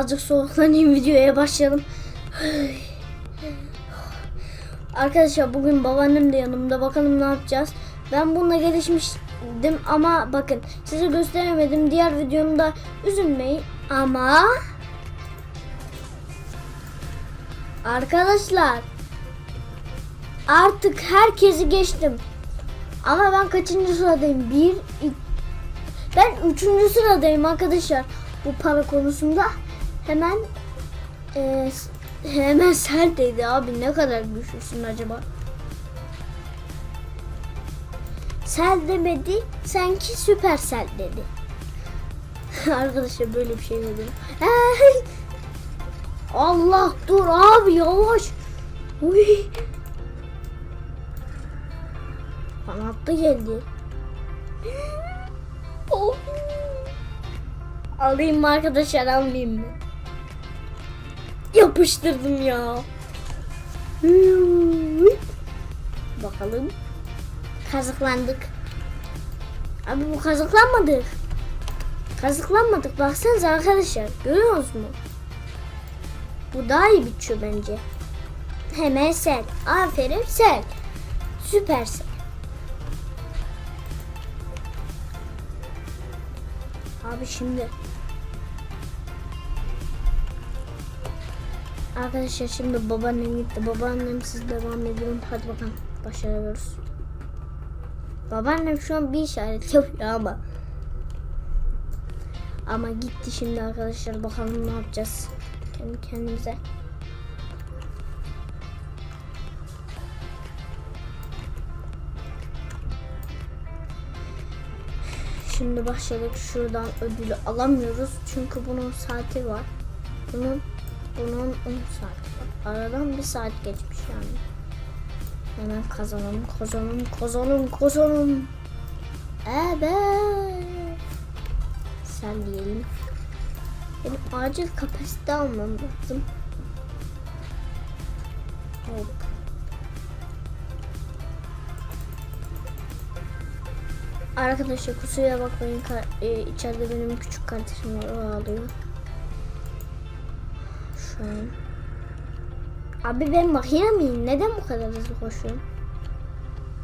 azıcık soğuklanayım videoya başlayalım. Arkadaşlar bugün babaannem de yanımda. Bakalım ne yapacağız. Ben bununla gelişmiştim ama bakın size gösteremedim. Diğer videomda üzülmeyin ama Arkadaşlar artık herkesi geçtim. Ama ben kaçıncı sıradayım? Bir, ben üçüncü sıradayım arkadaşlar. Bu para konusunda hemen e, hemen sel dedi abi ne kadar güçlüsün acaba? Sel demedi sanki süper sel dedi. arkadaşlar böyle bir şey dedi. Hey! Allah dur abi yavaş. Uy. Kanatlı geldi. Alayım mı arkadaşlar almayayım mı? Yapıştırdım ya. Bakalım. Kazıklandık. Abi bu kazıklanmadık. Kazıklanmadık. Baksanıza arkadaşlar. Görüyor musunuz? Bu daha iyi bitiyor bence. Hemen sen. Aferin sen. Süpersin. Abi şimdi. Arkadaşlar şimdi babaannem gitti. Babaannem siz devam ediyorum. Hadi bakalım başarıyoruz. Babaannem şu an bir işaret yapıyor ama. Ama gitti şimdi arkadaşlar. Bakalım ne yapacağız. Kendi kendimize. Şimdi başladık. Şuradan ödülü alamıyoruz. Çünkü bunun saati var. Bunun bunun 10 saati var. Aradan bir saat geçmiş yani. Hemen kazanalım, kazanalım, kazanalım, kazanalım. Evet. Sen diyelim. Benim acil kapasite almam lazım. Hop. Arkadaşlar kusura bakmayın Ka- e, içeride benim küçük kardeşim var o ağlıyor. An. Abi ben makine miyim? Neden bu kadar hızlı koşuyorum?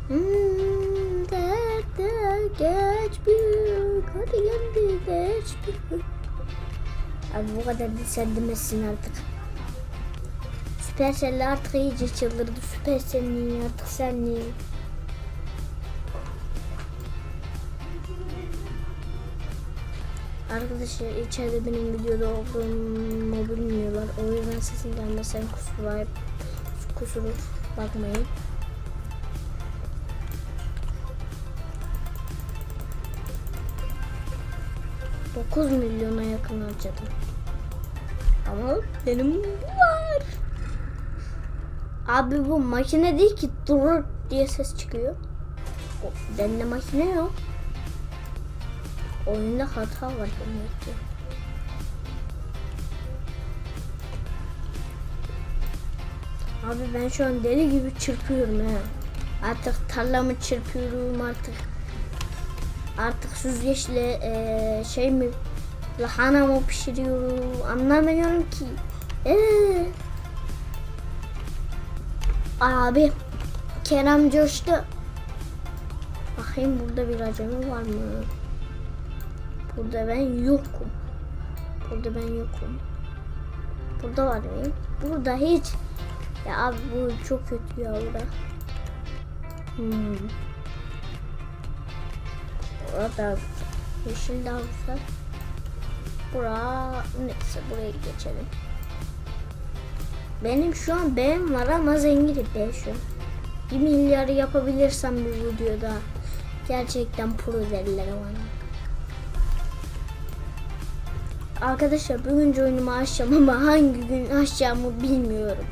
Hmm, derde geç büyük hadi geldi geç büyük. Abi bu kadar da sen artık. Süpersel artık iyice çıldırdı. Süpersel artık sen niye? Arkadaşlar içeride benim videoda olduğumu bilmiyorlar. O yüzden sesin gelmesen kusura, kusura bakmayın. Dokuz milyona yakın harcadım. Ama benim var. Abi bu makine değil ki durur diye ses çıkıyor. O, bende makine yok. Oyunda hata var demek ki. Abi ben şu an deli gibi çırpıyorum he. Artık tarlamı çırpıyorum artık. Artık süzgeçle eee, şey mi lahana mı pişiriyorum anlamıyorum ki. Eee. Abi Kerem coştu. Bakayım burada bir acemi var mı? Burada ben yokum. Burada ben yokum. Burada var mıyım? Burada hiç. Ya abi bu çok kötü ya burada. Hmm. Burada yeşil daha güzel. Bura neyse buraya geçelim. Benim şu an beğen var ama zenginim ben şu an. 1 milyarı yapabilirsem bir videoda gerçekten pro derler bana. Arkadaşlar bugün oyunumu açacağım ama hangi gün açacağımı bilmiyorum.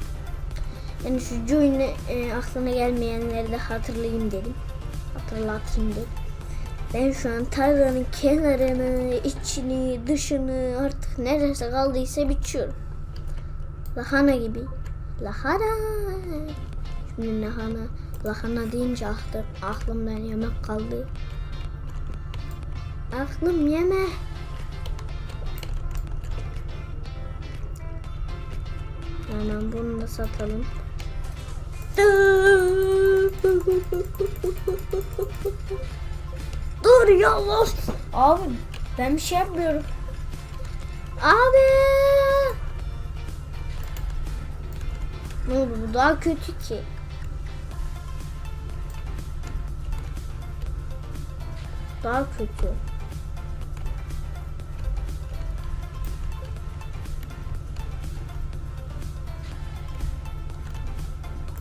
Yani şu join'u e, aklına gelmeyenleri de hatırlayayım dedim. Hatırlatayım dedim. Ben şu an tarlanın kenarını, içini, dışını artık neresi kaldıysa biçiyorum. Lahana gibi. Lahana. Şimdi lahana. Lahana deyince aklım, aklımdan yemek kaldı. Aklım yeme. Hemen bunu da satalım. Dur ya. Abi ben bir şey yapmıyorum. Abi. Ne oldu bu daha kötü ki. Daha kötü.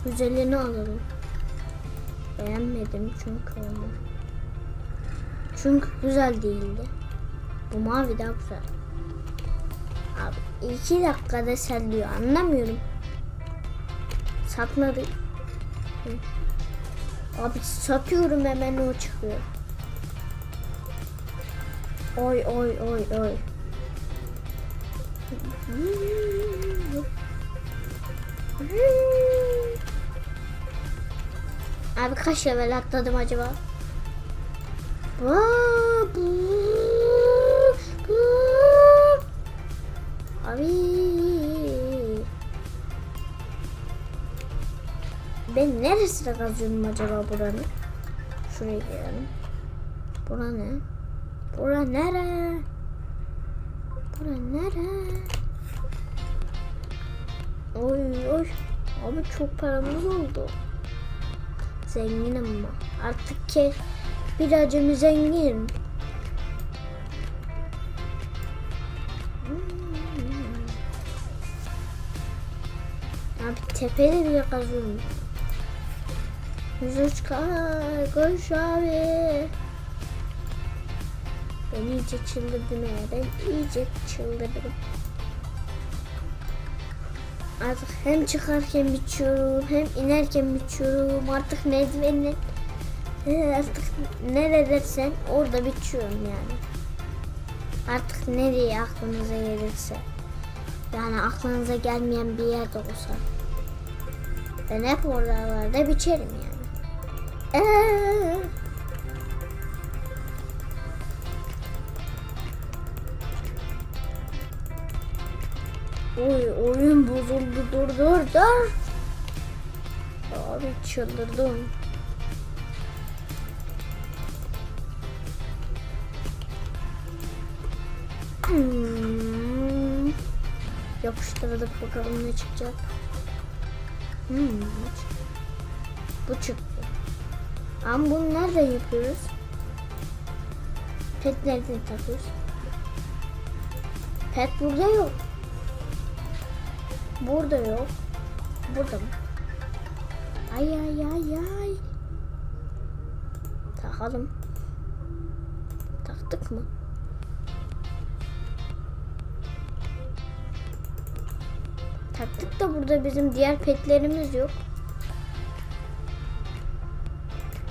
Güzelini alalım. Beğenmedim çünkü onu. Çünkü güzel değildi. Bu mavi daha güzel. Abi iki dakikada selliyor anlamıyorum. Satmadı. Abi satıyorum hemen o çıkıyor. Oy oy oy oy. Abi kaç level atladım acaba? Abi. Ben neresine kazıyorum acaba buranın? Şuraya girelim. Bura ne? Bura nere? Bura nere? Oy oy. Abi çok paramız oldu. Zenginim ama. Artık ki bir acemi zengin. Abi tepede bile kazıyorum. 103 k koş abi. Ben iyice çıldırdım ya. Ben iyice çıldırdım. Artık hem çıkarken biçiyorum hem inerken biçiyorum. Artık merdiveni e, artık neredeysen orada biçiyorum yani. Artık nereye aklınıza gelirse. Yani aklınıza gelmeyen bir yerde olsa. Ben hep oralarda biçerim yani. Ee, Oy oyun bozuldu dur dur dur. Abi çıldırdım. Hmm. Yapıştırdık bakalım ne çıkacak. Hmm. Bu çıktı. Ama bunu nerede yapıyoruz? Pet nerede takıyoruz? Pet burada yok. Burada yok. Burada mı? Ay ay ay ay. Takalım. Taktık mı? Taktık da burada bizim diğer petlerimiz yok.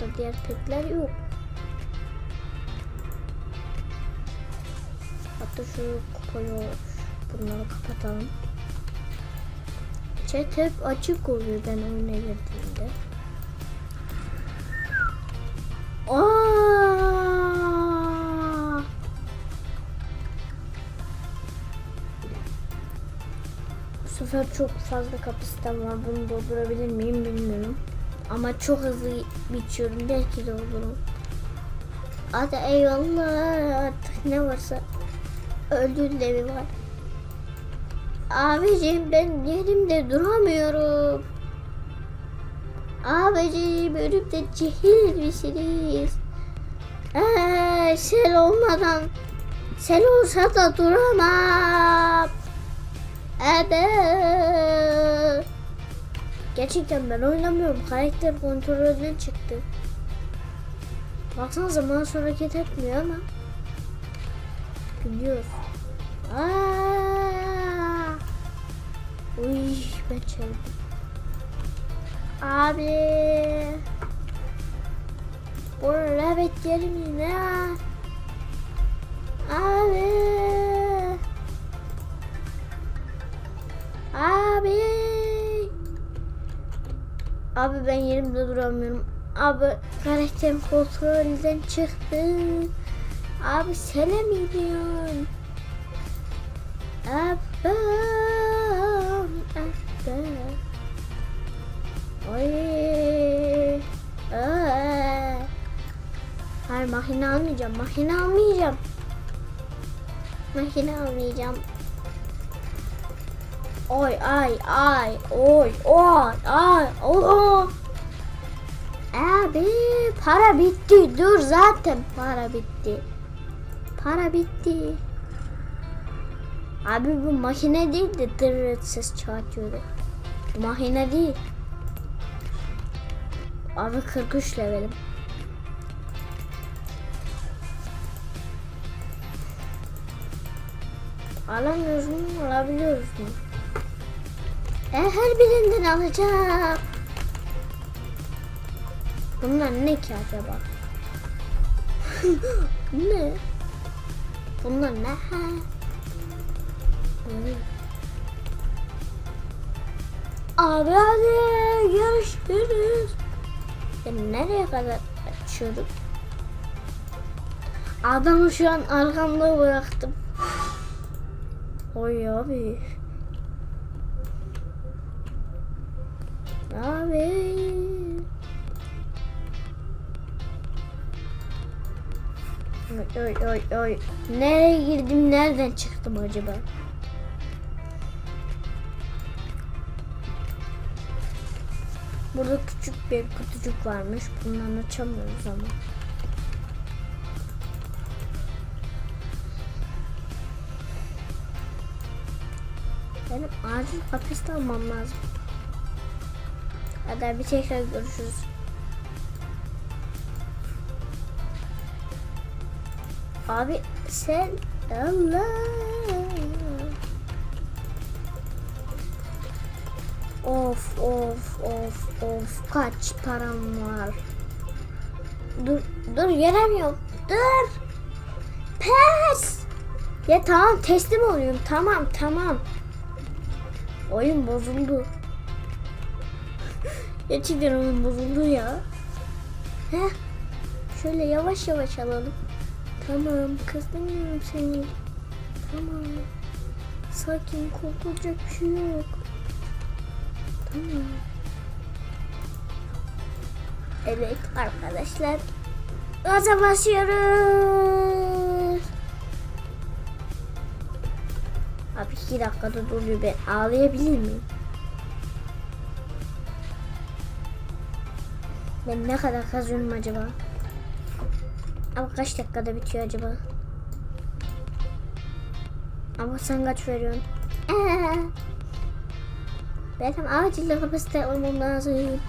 Burada diğer petler yok. Hatta şu kupayı bunları kapatalım. Chat hep açık oluyor ben oyuna girdiğimde. Bu sefer çok fazla kapasitem var. Bunu doldurabilir miyim bilmiyorum. Ama çok hızlı biçiyorum. Belki doldururum. Hadi eyvallah. Artık ne varsa öldüğün devi var. Abicim ben yerimde duramıyorum. Abicim önümde cehil misiniz? Ee, sel olmadan sel olsa da duramam. Evet. Gerçekten ben oynamıyorum. Karakter kontrolünden çıktı. Baksana zaman sonra hareket etmiyor ama. Gidiyor. Aa! Uy ben çaldım. Abi. Bu rabbit yerim ne? Abi. Abi. Abi ben yerimde duramıyorum. Abi karakterim kontrolden çıktı. Abi sene mi gidiyorsun? Ay. Aa. Hayır makine almayacağım. Makine almayacağım. Makine almayacağım. Oy ay ay oy oy ay oy. Abi para bitti. Dur zaten para bitti. Para bitti. Abi bu makine değil de dırırıt ses çıkartıyordu. Bu makine değil. Abi 43 levelim. Alamıyoruz mu? Alabiliyoruz mu? E, her birinden alacağım. Bunlar ne ki acaba? ne? Bunlar ne? Ha? Abi hadi görüşürüz. Nereye kadar açıyorum? Adamı şu an arkamda bıraktım. Oy abi. Abi. Oy oy oy. Nereye girdim nereden çıktım acaba? Burada küçük bir kutucuk varmış. Bundan açamıyoruz ama. Benim acil kapasite almam lazım. Hadi bir tekrar görüşürüz. Abi sen Allah. Of of of of kaç param var. Dur dur göremiyorum. Dur. Pes. Ya tamam teslim oluyorum. Tamam tamam. Oyun bozuldu. Gerçekten oyun bozuldu ya. Heh. Şöyle yavaş yavaş alalım. Tamam kızdırmıyorum seni. Tamam. Sakin korkulacak bir şey yok. Evet arkadaşlar. Gaza basıyoruz. Abi iki dakikada doluyor ben ağlayabilir miyim? Ben ne kadar kazıyorum acaba? Ama kaç dakikada bitiyor acaba? Ama sen kaç veriyorsun? Zaten acil kapasite olmam lazım.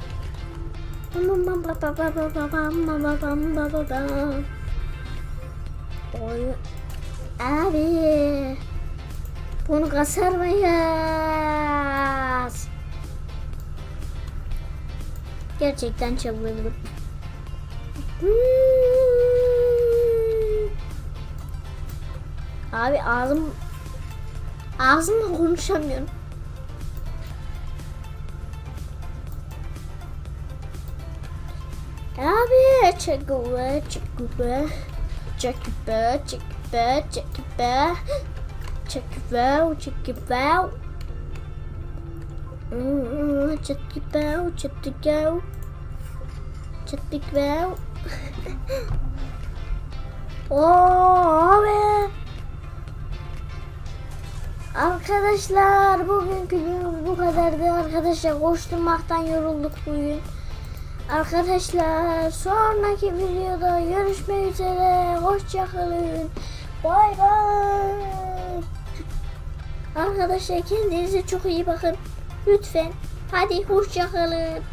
Oy. Abi. Bunu kasar kasarmayız. Gerçekten çabaladım. Abi ağzım ağzımla konuşamıyorum. Abi çekube çekube çekube çekube çekube çekube çekube çekube çekube Oo abi. Arkadaşlar bugünkü günümüz bu kadardı arkadaşlar. Koşturmaktan yorulduk bugün. Arkadaşlar sonraki videoda görüşmek üzere. Hoşçakalın. Bay bay. Arkadaşlar kendinize çok iyi bakın. Lütfen. Hadi hoşçakalın.